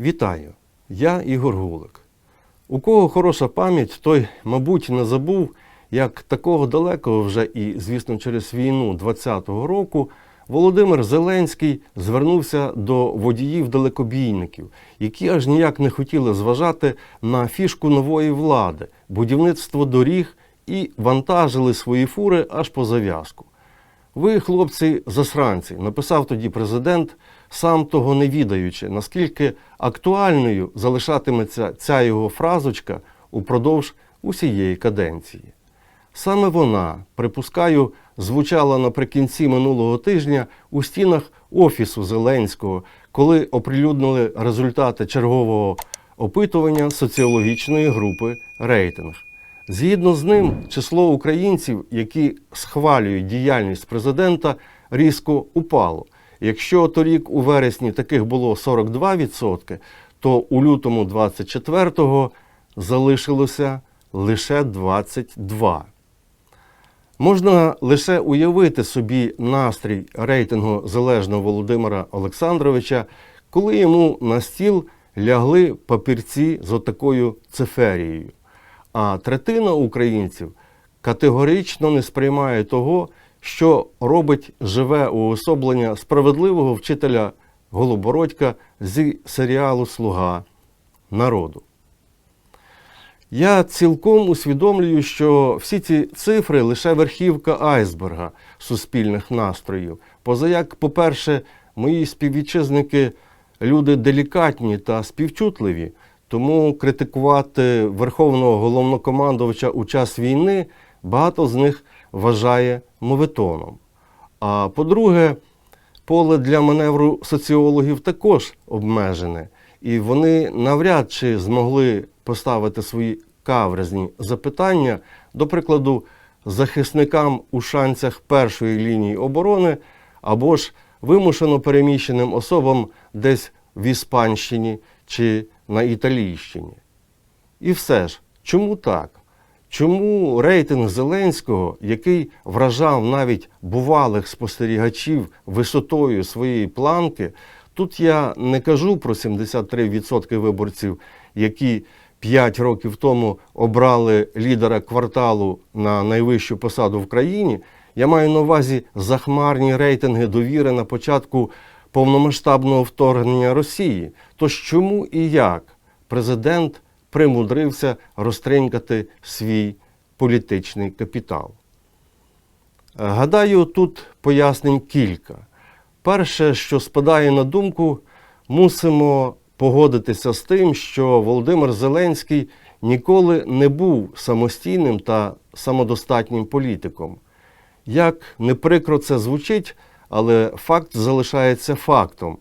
Вітаю! Я Ігор Гулик. У кого хороша пам'ять, той, мабуть, не забув, як такого далекого вже і, звісно, через війну 20-го року Володимир Зеленський звернувся до водіїв-далекобійників, які аж ніяк не хотіли зважати на фішку нової влади, будівництво доріг і вантажили свої фури аж по зав'язку. Ви, хлопці, засранці, написав тоді президент, сам того не відаючи, наскільки актуальною залишатиметься ця його фразочка упродовж усієї каденції. Саме вона, припускаю, звучала наприкінці минулого тижня у стінах Офісу Зеленського, коли оприлюднили результати чергового опитування соціологічної групи Рейтинг. Згідно з ним, число українців, які схвалюють діяльність президента, різко упало. Якщо торік у вересні таких було 42%, то у лютому 24-го залишилося лише 22%. Можна лише уявити собі настрій рейтингу залежного Володимира Олександровича, коли йому на стіл лягли папірці з отакою циферією. А третина українців категорично не сприймає того, що робить живе уособлення справедливого вчителя Голобородька зі серіалу Слуга народу. Я цілком усвідомлюю, що всі ці цифри лише верхівка айсберга суспільних настроїв. Позаяк, по-перше, мої співвітчизники люди делікатні та співчутливі, тому критикувати верховного головнокомандувача у час війни багато з них вважає моветоном. А по-друге, поле для маневру соціологів також обмежене, і вони навряд чи змогли поставити свої каверзні запитання, до прикладу, захисникам у шанцях першої лінії оборони або ж вимушено переміщеним особам десь в Іспанщині чи на Італійщині. І все ж, чому так? Чому рейтинг Зеленського, який вражав навіть бувалих спостерігачів висотою своєї планки, тут я не кажу про 73% виборців, які 5 років тому обрали лідера кварталу на найвищу посаду в країні. Я маю на увазі захмарні рейтинги довіри на початку повномасштабного вторгнення Росії. Тож чому і як президент примудрився розтринькати свій політичний капітал? Гадаю, тут пояснень кілька. Перше, що спадає на думку, мусимо погодитися з тим, що Володимир Зеленський ніколи не був самостійним та самодостатнім політиком. Як не прикро це звучить, але факт залишається фактом,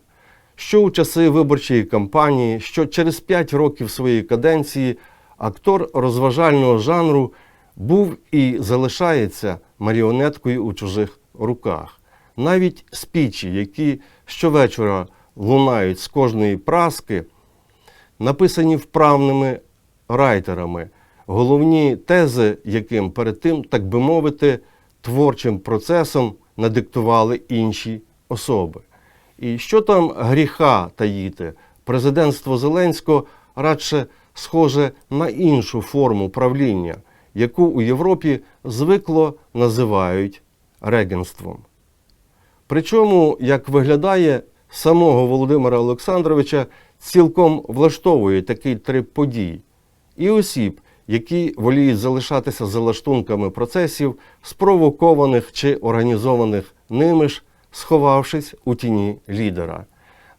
що у часи виборчої кампанії, що через 5 років своєї каденції актор розважального жанру був і залишається маріонеткою у чужих руках. Навіть спічі, які щовечора лунають з кожної праски, написані вправними райтерами, головні тези, яким перед тим, так би мовити, творчим процесом надиктували інші особи. І що там гріха таїти? Президентство Зеленського радше схоже на іншу форму правління, яку у Європі звикло називають регенством. Причому, як виглядає, самого Володимира Олександровича цілком влаштовує такий трип подій і осіб, які воліють залишатися за лаштунками процесів, спровокованих чи організованих ними ж, сховавшись у тіні лідера.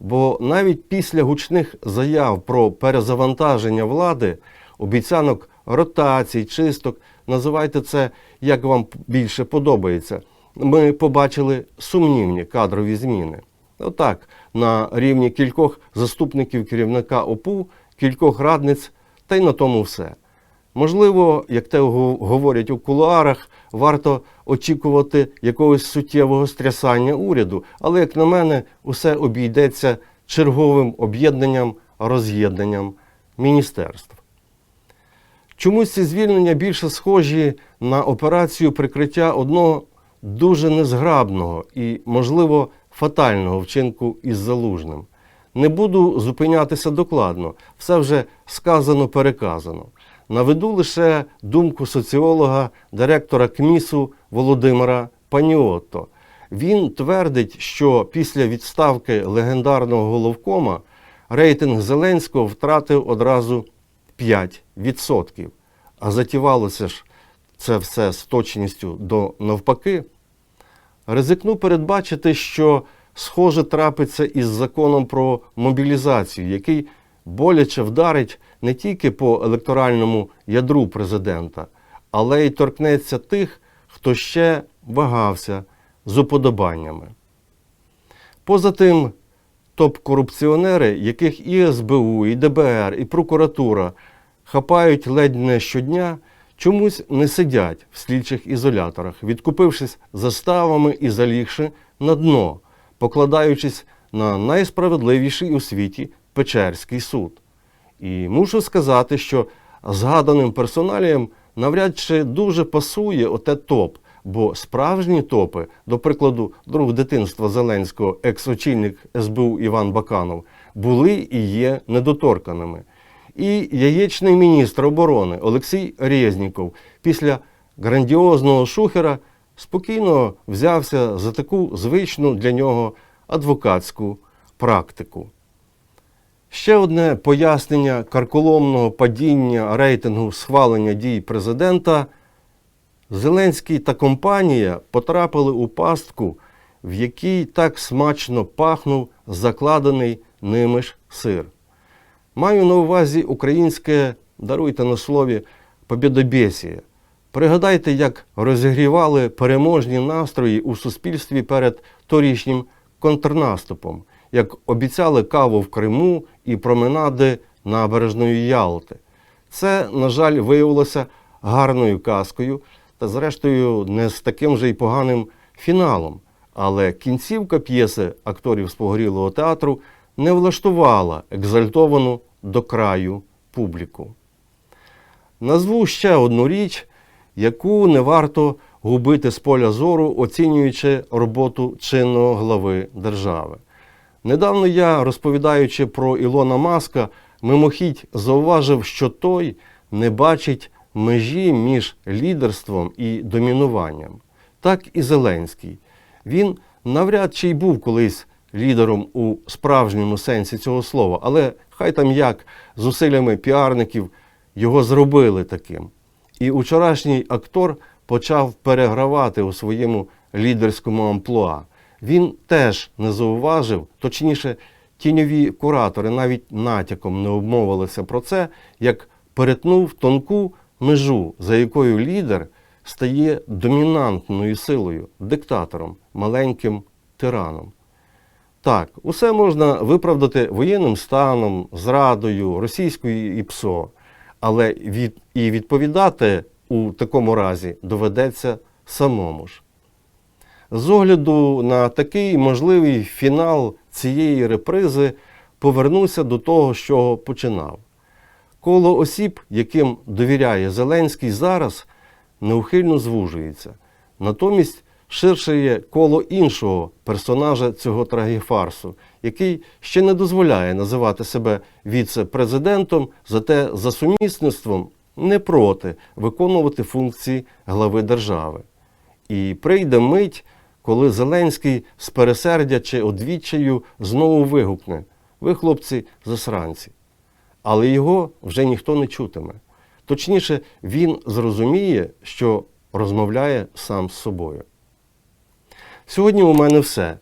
Бо навіть після гучних заяв про перезавантаження влади, обіцянок ротацій, чисток, називайте це як вам більше подобається. Ми побачили сумнівні кадрові зміни. Отак, на рівні кількох заступників керівника ОПУ, кількох радниць, та й на тому все. Можливо, як те говорять у кулуарах, варто очікувати якогось суттєвого стрясання уряду, але, як на мене, усе обійдеться черговим об'єднанням, роз'єднанням міністерств. Чомусь ці звільнення більше схожі на операцію прикриття одного дуже незграбного і, можливо, фатального вчинку із залужним. не буду зупинятися докладно, все вже сказано, переказано. Наведу лише думку соціолога, директора КМІСу Володимира Паніотто. Він твердить, що після відставки легендарного головкома рейтинг Зеленського втратив одразу 5%. А затівалося ж це все з точністю до навпаки. Ризикну передбачити, що схоже трапиться із законом про мобілізацію, який боляче вдарить не тільки по електоральному ядру президента, але й торкнеться тих, хто ще вагався з уподобаннями. Поза тим, топ-корупціонери, яких і СБУ, і ДБР, і прокуратура хапають ледь не щодня, чомусь не сидять в слідчих ізоляторах, відкупившись заставами і залігши на дно, покладаючись на найсправедливіший у світі Печерський суд. І мушу сказати, що згаданим персоналіям навряд чи дуже пасує оте топ, бо справжні топи, до прикладу, друг дитинства Зеленського, екс-очільник СБУ Іван Баканов, були і є недоторканими. І яєчний міністр оборони Олексій Резніков після грандіозного шухера спокійно взявся за таку звичну для нього адвокатську практику. Ще одне пояснення карколомного падіння рейтингу схвалення дій президента. Зеленський та компанія потрапили у пастку, в якій так смачно пахнув закладений ними ж сир. Маю на увазі українське, даруйте на слові, побєдобєсія. Пригадайте, як розігрівали переможні настрої у суспільстві перед торішнім контрнаступом, як обіцяли каву в Криму і променади набережної Ялти. Це, на жаль, виявилося гарною казкою та, зрештою, не з таким же й поганим фіналом. Але кінцівка п'єси акторів з погорілого театру не влаштувала екзальтовану до краю публіку. Назву ще одну річ, яку не варто губити з поля зору, оцінюючи роботу чинного глави держави. Недавно я, розповідаючи про Ілона Маска, мимохідь зауважив, що той не бачить межі між лідерством і домінуванням. Так і Зеленський. Він навряд чи й був колись лідером у справжньому сенсі цього слова, але хай там як зусиллями піарників його зробили таким. І учорашній актор почав перегравати у своєму лідерському амплуа. Він теж не зауважив, точніше, тіньові куратори навіть натяком не обмовилися про це, як перетнув тонку межу, за якою лідер стає домінантною силою, диктатором, маленьким тираном. Так, усе можна виправдати воєнним станом, зрадою, російською ІПСО, але від, і відповідати у такому разі доведеться самому ж. З огляду на такий можливий фінал цієї репризи повернуся до того, чого починав. Коло осіб, яким довіряє Зеленський, зараз неухильно звужується. Натомість ширше є коло іншого персонажа цього трагіфарсу, який ще не дозволяє називати себе віце-президентом, зате за сумісництвом не проти виконувати функції глави держави. І прийде мить, коли Зеленський з пересердя чи одвіччю знову вигукне Ви, хлопці, засранці. Але його вже ніхто не чутиме. Точніше, він зрозуміє, що розмовляє сам з собою. Сьогодні у мене все.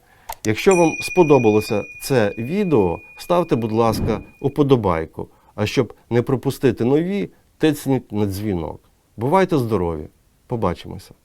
Якщо вам сподобалося це відео, ставте, будь ласка, уподобайку. А щоб не пропустити нові, тицніть на дзвінок. Бувайте здорові! Побачимося!